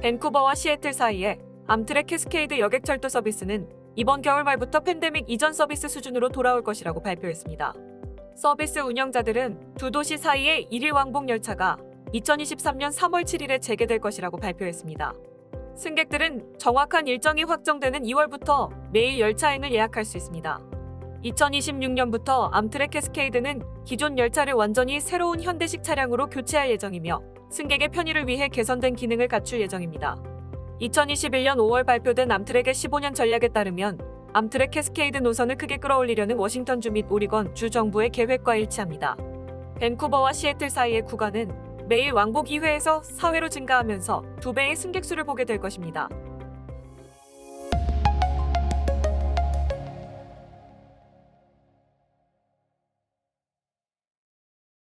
밴쿠버와 시애틀 사이에 암트랙 캐스케이드 여객철도 서비스는 이번 겨울 말부터 팬데믹 이전 서비스 수준으로 돌아올 것이라고 발표했습니다. 서비스 운영자들은 두 도시 사이의 일일 왕복 열차가 2023년 3월 7일에 재개될 것이라고 발표했습니다. 승객들은 정확한 일정이 확정되는 2월부터 매일 열차행을 예약할 수 있습니다. 2026년부터 암트랙 캐스케이드는 기존 열차를 완전히 새로운 현대식 차량으로 교체할 예정이며 승객의 편의를 위해 개선된 기능을 갖출 예정입니다. 2021년 5월 발표된 암트랙의 15년 전략에 따르면 암트랙 캐스케이드 노선을 크게 끌어올리려는 워싱턴 주 및 오리건 주 정부의 계획과 일치합니다. 밴쿠버와 시애틀 사이의 구간은 매일 왕복 2회에서 4회로 증가하면서 두 배의 승객 수를 보게 될 것입니다.